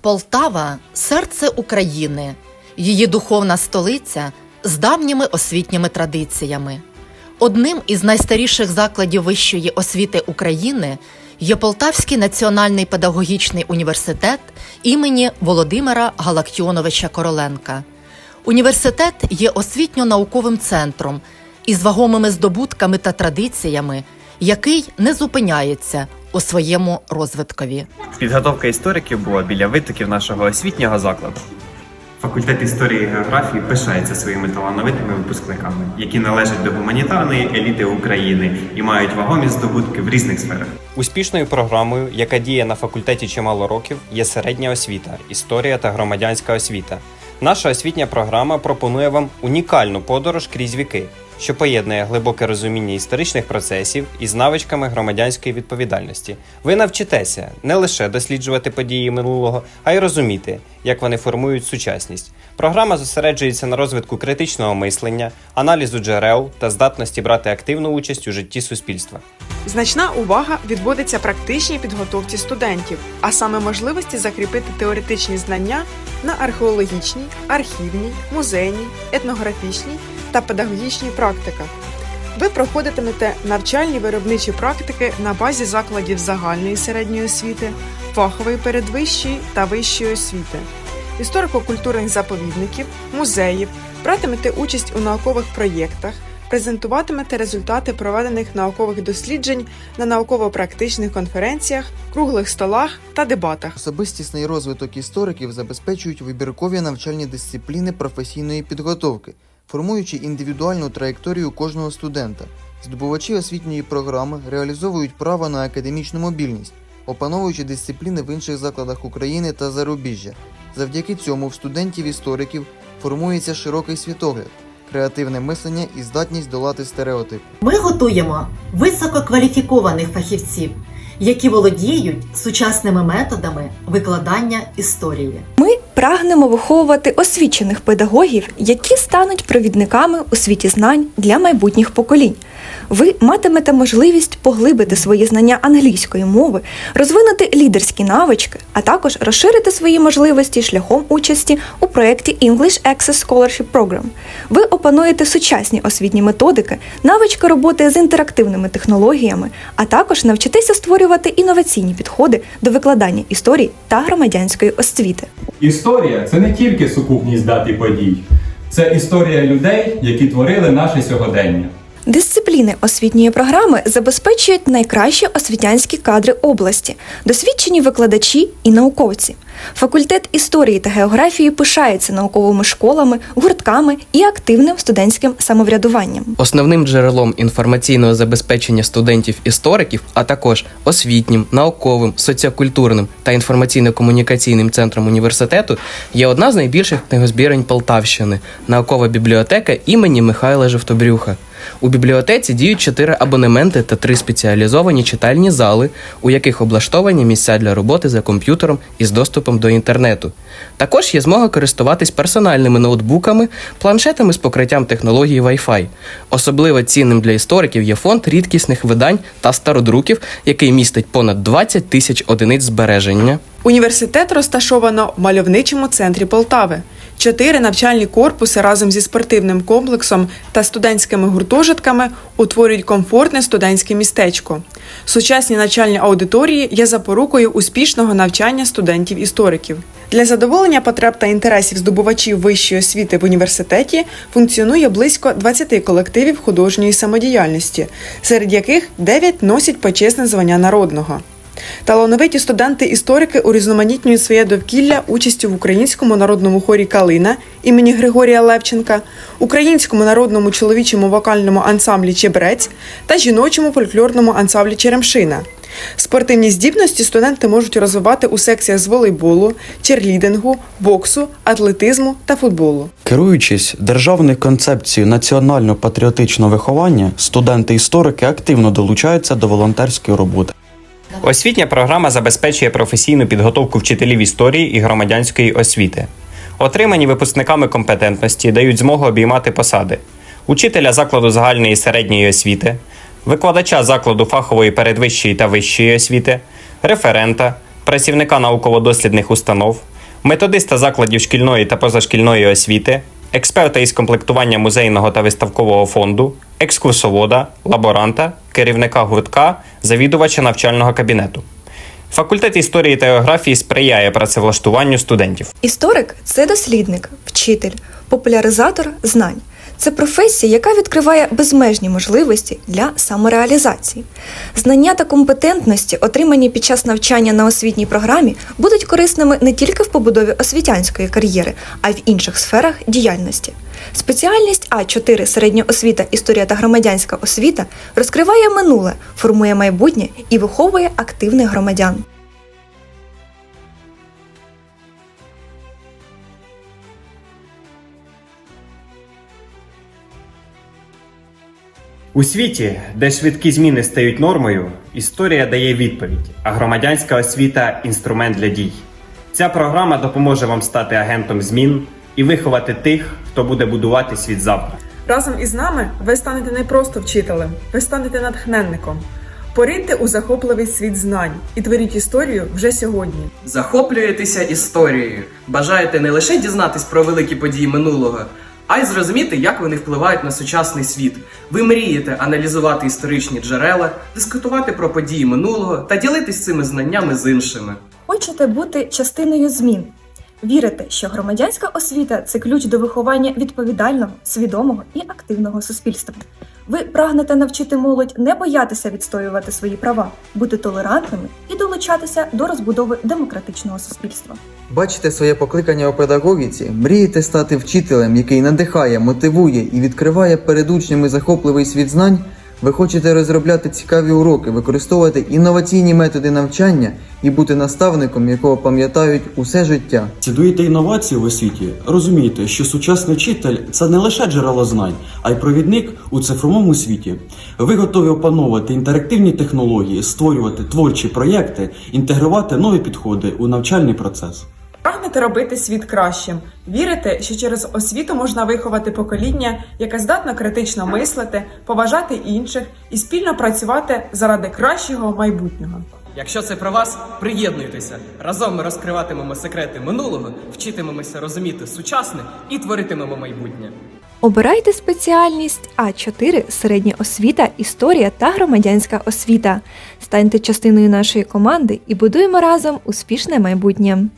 Полтава серце України, її духовна столиця з давніми освітніми традиціями. Одним із найстаріших закладів вищої освіти України є Полтавський національний педагогічний університет імені Володимира Галактіоновича Короленка. Університет є освітньо-науковим центром із вагомими здобутками та традиціями, який не зупиняється у своєму розвиткові. Підготовка істориків була біля витоків нашого освітнього закладу. Факультет історії і географії пишається своїми талановитими випускниками, які належать до гуманітарної еліти України і мають вагомі здобутки в різних сферах. Успішною програмою, яка діє на факультеті чимало років, є середня освіта, історія та громадянська освіта. Наша освітня програма пропонує вам унікальну подорож крізь віки, що поєднує глибоке розуміння історичних процесів із навичками громадянської відповідальності. Ви навчитеся не лише досліджувати події минулого, а й розуміти, як вони формують сучасність. Програма зосереджується на розвитку критичного мислення, аналізу джерел та здатності брати активну участь у житті суспільства. Значна увага відводиться практичній підготовці студентів, а саме можливості закріпити теоретичні знання на археологічній, архівній, музейній, етнографічній та педагогічній практиках. Ви проходитимете навчальні виробничі практики на базі закладів загальної середньої освіти, фахової передвищої та вищої освіти, історико-культурних заповідників, музеїв, братимете участь у наукових проєктах, презентуватимете результати проведених наукових досліджень на науково-практичних конференціях, круглих столах та дебатах. Особистісний розвиток істориків забезпечують вибіркові навчальні дисципліни професійної підготовки, формуючи індивідуальну траєкторію кожного студента. Здобувачі освітньої програми реалізовують право на академічну мобільність, опановуючи дисципліни в інших закладах України та зарубіжжя. Завдяки цьому в студентів-істориків формується широкий світогляд, креативне мислення і здатність долати стереотипи. Ми готуємо висококваліфікованих фахівців, які володіють сучасними методами викладання історії. Ми прагнемо виховувати освічених педагогів, які стануть провідниками у світі знань для майбутніх поколінь. Ви матимете можливість поглибити свої знання англійської мови, розвинути лідерські навички, а також розширити свої можливості шляхом участі у проєкті English Access Scholarship Program. Ви опануєте сучасні освітні методики, навички роботи з інтерактивними технологіями, а також навчитеся створювати інноваційні підходи до викладання історії та громадянської освіти. Історія це не тільки сукупність дат і подій, це історія людей, які творили наше сьогодення. Дисципліни освітньої програми забезпечують найкращі освітянські кадри області, досвідчені викладачі і науковці. Факультет історії та географії пишається науковими школами, гуртками і активним студентським самоврядуванням. Основним джерелом інформаційного забезпечення студентів-істориків, а також освітнім, науковим, соціокультурним та інформаційно-комунікаційним центром університету є одна з найбільших книгозбірень Полтавщини наукова бібліотека імені Михайла Жовтобрюха. У бібліотеці діють чотири абонементи та три спеціалізовані читальні зали, у яких облаштовані місця для роботи за комп'ютером із доступом до інтернету. Також є змога користуватись персональними ноутбуками, планшетами з покриттям технології Wi-Fi. Особливо цінним для істориків є фонд рідкісних видань та стародруків, який містить понад 20 тисяч одиниць збереження. Університет розташовано в мальовничому центрі Полтави. Чотири навчальні корпуси разом зі спортивним комплексом та студентськими гуртожитками утворюють комфортне студентське містечко. Сучасні навчальні аудиторії є запорукою успішного навчання студентів-істориків. Для задоволення потреб та інтересів здобувачів вищої освіти в університеті функціонує близько 20 колективів художньої самодіяльності, серед яких 9 носять почесне звання народного. Талановиті студенти-історики урізноманітнюють своє довкілля участю в українському народному хорі Калина імені Григорія Левченка, українському народному чоловічому вокальному ансамблі Чебрець та жіночому фольклорному ансамблі Черемшина. Спортивні здібності студенти можуть розвивати у секціях з волейболу, черлідингу, боксу, атлетизму та футболу. Керуючись державною концепцією національно-патріотичного виховання, студенти-історики активно долучаються до волонтерської роботи. Освітня програма забезпечує професійну підготовку вчителів історії і громадянської освіти. Отримані випускниками компетентності дають змогу обіймати посади учителя закладу загальної і середньої освіти, викладача закладу фахової передвищої та вищої освіти, референта, працівника науково-дослідних установ, методиста закладів шкільної та позашкільної освіти, експерта із комплектування музейного та виставкового фонду, екскурсовода, лаборанта, керівника гуртка, завідувача навчального кабінету. Факультет історії та географії сприяє працевлаштуванню студентів. Історик це дослідник, вчитель, популяризатор знань. Це професія, яка відкриває безмежні можливості для самореалізації. Знання та компетентності, отримані під час навчання на освітній програмі, будуть корисними не тільки в побудові освітянської кар'єри, а й в інших сферах діяльності. Спеціальність А4 середня освіта, історія та громадянська освіта розкриває минуле, формує майбутнє і виховує активних громадян. У світі, де швидкі зміни стають нормою, історія дає відповідь, а громадянська освіта інструмент для дій. Ця програма допоможе вам стати агентом змін і виховати тих, хто буде будувати світ завтра. Разом із нами ви станете не просто вчителем, ви станете натхненником. Пориньте у захопливий світ знань і творіть історію вже сьогодні. Захоплюєтеся історією, бажаєте не лише дізнатись про великі події минулого, а й зрозуміти, як вони впливають на сучасний світ. Ви мрієте аналізувати історичні джерела, дискутувати про події минулого та ділитись цими знаннями з іншими. Хочете бути частиною змін. Вірите, що громадянська освіта це ключ до виховання відповідального, свідомого і активного суспільства. Ви прагнете навчити молодь не боятися відстоювати свої права, бути толерантними і долучатися до розбудови демократичного суспільства. Бачите своє покликання у педагогіці, мрієте стати вчителем, який надихає, мотивує і відкриває перед учнями захопливий світ знань. Ви хочете розробляти цікаві уроки, використовувати інноваційні методи навчання і бути наставником, якого пам'ятають усе життя. Цідуєте інновації в освіті, розумієте, що сучасний вчитель це не лише джерело знань, а й провідник у цифровому світі. Ви готові опановувати інтерактивні технології, створювати творчі проєкти, інтегрувати нові підходи у навчальний процес. Прагнете робити світ кращим. Вірите, що через освіту можна виховати покоління, яке здатно критично мислити, поважати інших і спільно працювати заради кращого майбутнього. Якщо це про вас, приєднуйтеся. Разом ми розкриватимемо секрети минулого, вчитимемося розуміти сучасне і творитимемо майбутнє. Обирайте спеціальність А4 середня освіта, історія та громадянська освіта. Станьте частиною нашої команди і будуємо разом успішне майбутнє.